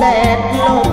แดดหลบ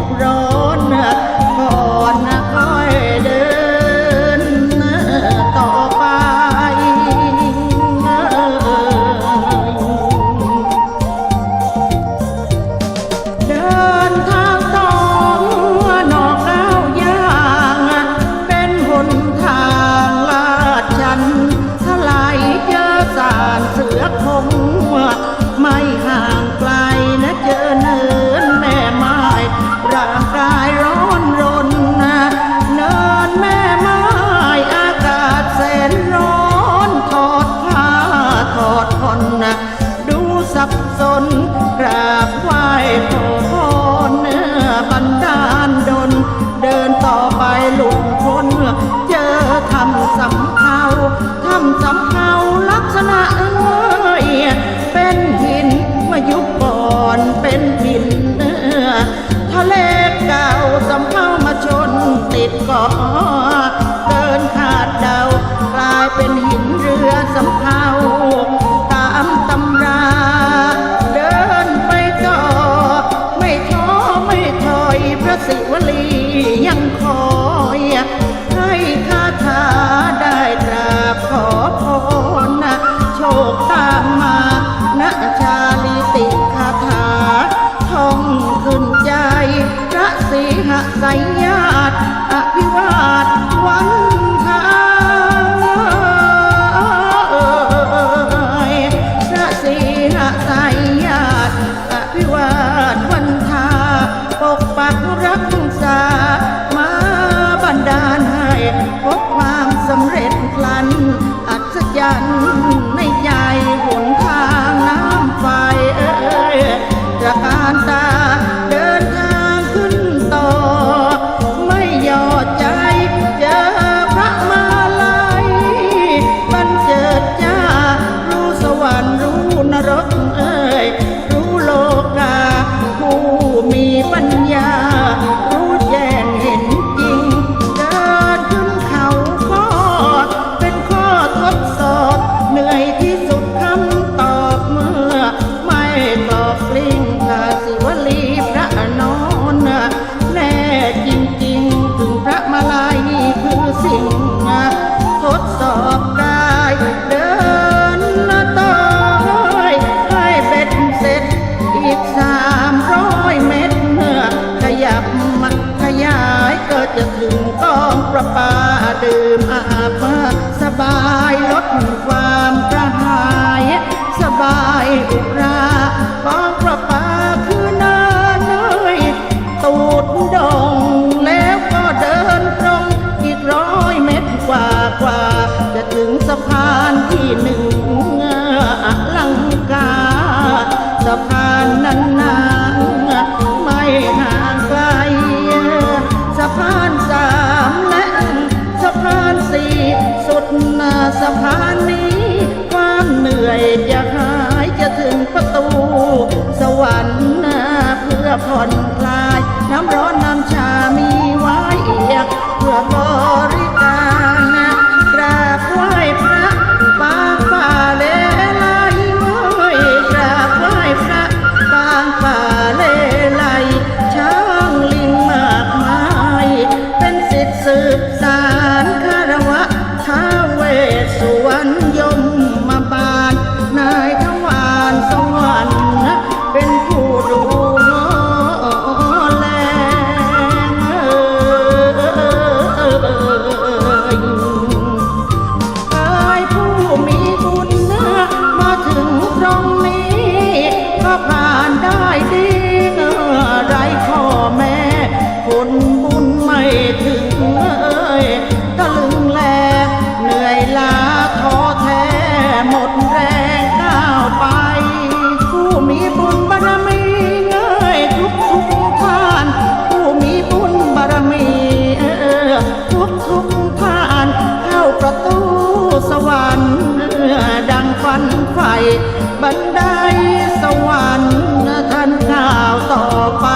วต่อไป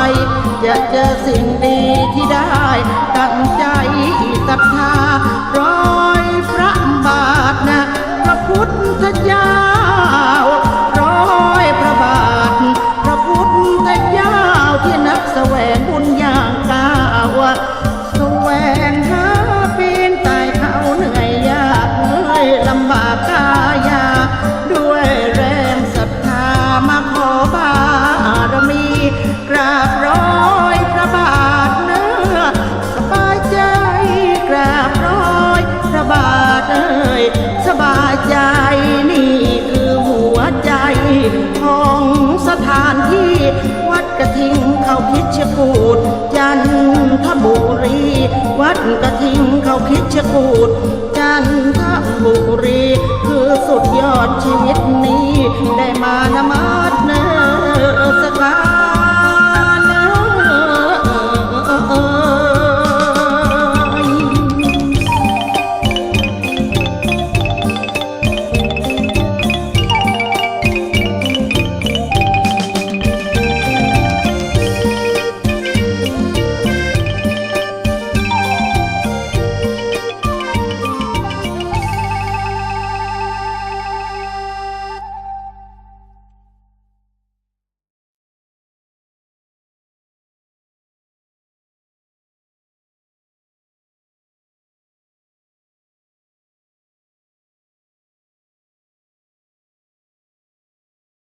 จะเจอสิ่งดีที่ได้ตั้งใจศรัทธาานที่วัดกระทิงเขาพิชกูดจันทบุรี วัดกระทิงเขาพิชกูดจันทบุรี คือสุดยอดชีวิตนี้ ได้มานมาสเนอสกา